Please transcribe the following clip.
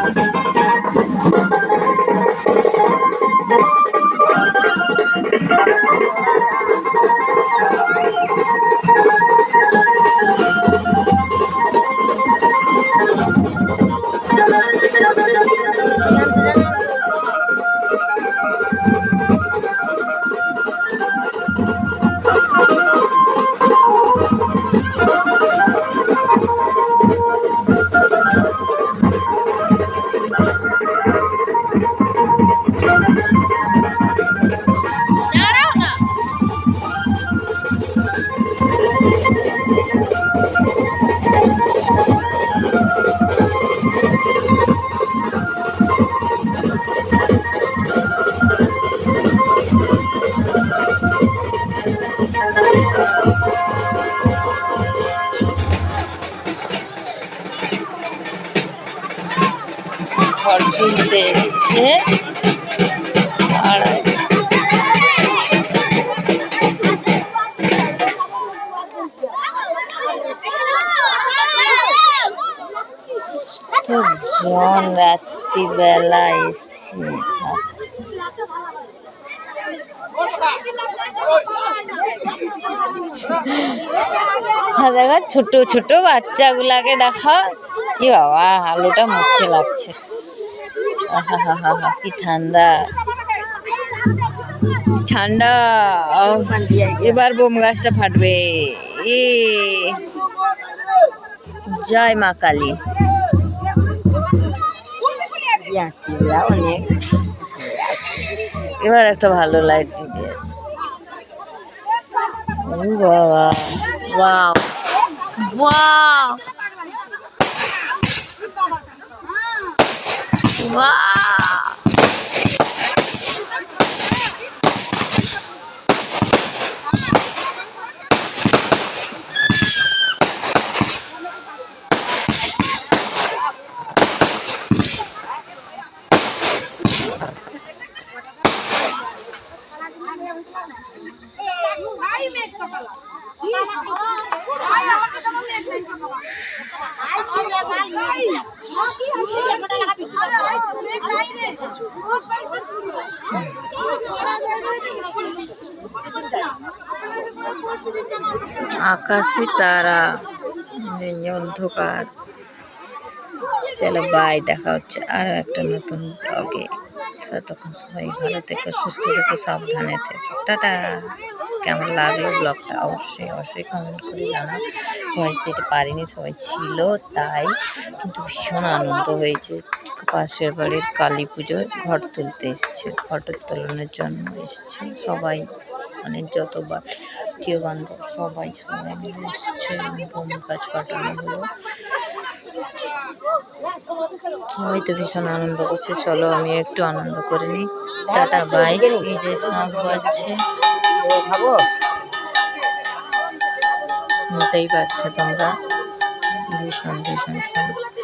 দাঁড়াও ঘর এসছে। জন রাত্রিবেলা এসছে। হ্যাঁ দেখো, ছোট ছোট বাচ্চাগুলাকে দেখো। কি বাবা, আলুটা মুখে লাগছে। কি ঠান্ডা। ঠান্ডা। এবার বোম গাছটা ফাটবে। এ, জয় মা কালী। অনেক এবার একটা ভালো লাইট দিতে বাবা। বাহ বাহ ওয়াও আকাশে তারা এই অন্ধকার। চলো বাই দেখা হচ্ছে আরও একটা নতুন ব্লগে ততক্ষণ সবাই ভালো থেকো, সুস্থ থেকো, সাবধানে থেকো। টাটা। কেমন লাগল ব্লগটা? অবশ্যই অবশ্যই কমেন্ট করে জানা ভয়েস দিতে পারিনি, সবাই ছিল, তাই। কিন্তু ভীষণ আনন্দ হয়েছে। পাশের বাড়ির কালী পুজোয় ঘর তুলতে এসছে। ফটো তোলানোর জন্য এসছে। সবাই মানে যত আত্মীয় বান্ধব, সবাই সবাই এসছে। বোম গাছ কাটানো হলো। সবাই তো ভীষণ আনন্দ করছে। চলো আমি একটু আনন্দ করে নিই। Tata, bye. এই যে সব বাজছে মোটেই পাচ্ছে তোমরা। ভীষণ ভীষণ সুন্দর